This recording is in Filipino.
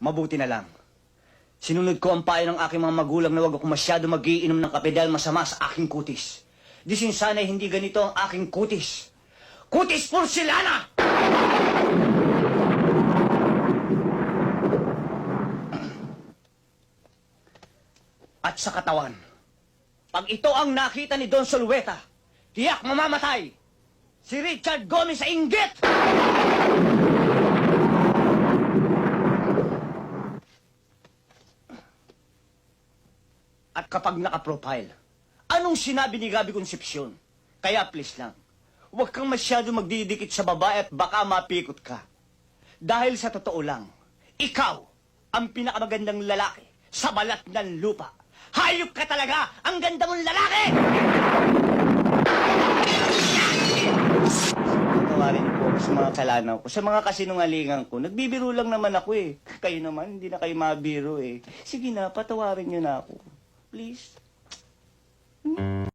Mabuti na lang. Sinunod ko ang payo ng aking mga magulang na huwag ako masyado magiinom ng kape dahil masama sa aking kutis. Disin sana'y hindi ganito ang aking kutis. Kutis porcelana! At sa katawan, pag ito ang nakita ni Don Solueta, tiyak mamamatay! Si Richard Gomez sa inggit! At kapag naka-profile, anong sinabi ni Gabi Concepcion? Kaya please lang, huwag kang masyado magdidikit sa babae at baka mapikot ka. Dahil sa totoo lang, ikaw ang pinakamagandang lalaki sa balat ng lupa. Hayop ka talaga! Ang ganda mong lalaki! Patawarin niyo po ako sa mga kasalanan ko, sa mga kasinungalingan ko. Nagbibiro lang naman ako eh. Kayo naman, hindi na kayo mabiro eh. Sige na, patawarin niyo na ako. Please.